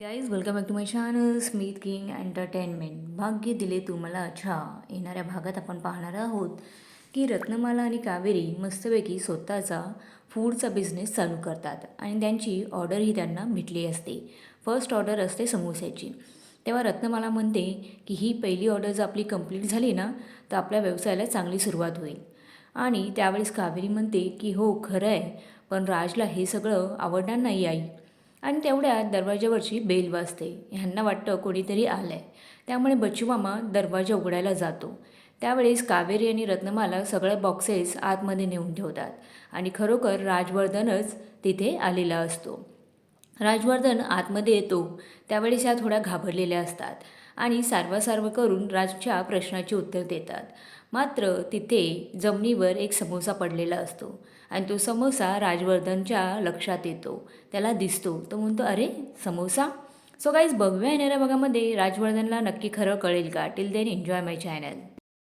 Guys welcome back to my channel Smith King Entertainment भाग्य दिले तुम्हाला. अच्छा येणाऱ्या भागात आपण पाहणार आहोत की रत्नमाला आणि कावेरी मस्तपैकी स्वतःचा फूडचा बिझनेस चालू करतात आणि त्यांची ऑर्डरही त्यांना भेटली असते. फर्स्ट ऑर्डर असते समोस्याची. तेव्हा रत्नमाला म्हणते की ही पहिली ऑर्डर जर आपली कंप्लीट झाली ना तर आपल्या व्यवसायाला चांगली सुरुवात होईल. आणि त्यावेळेस कावेरी म्हणते की हो खरं आहे पण राजला हे सगळं आवडणार नाही आई. आणि तेवढ्यात दरवाजावरची बेल वाजते. ह्यांना वाटतं कोणीतरी आलं आहे त्यामुळे बच्चूमामा दरवाजा उघडायला जातो. त्यावेळेस कावेरी आणि रत्नमाला सगळे बॉक्सेस आतमध्ये नेऊन ठेवतात आणि खरोखर राजवर्धनच तिथे आलेला असतो. राजवर्धन आतमध्ये येतो. त्यावेळेस ह्या थोड्या घाबरलेल्या असतात. आणि सारवासारव करून राजच्या प्रश्नाचे उत्तर देतात. मात्र तिथे जमिनीवर एक समोसा पडलेला असतो आणि तो समोसा राजवर्धनच्या लक्षात येतो. त्याला दिसतो. तो म्हणतो अरे समोसा? सो गाईज बघूया येणाऱ्या भागामध्ये राजवर्धनला नक्की खरं कळेल का? Till then enjoy my channel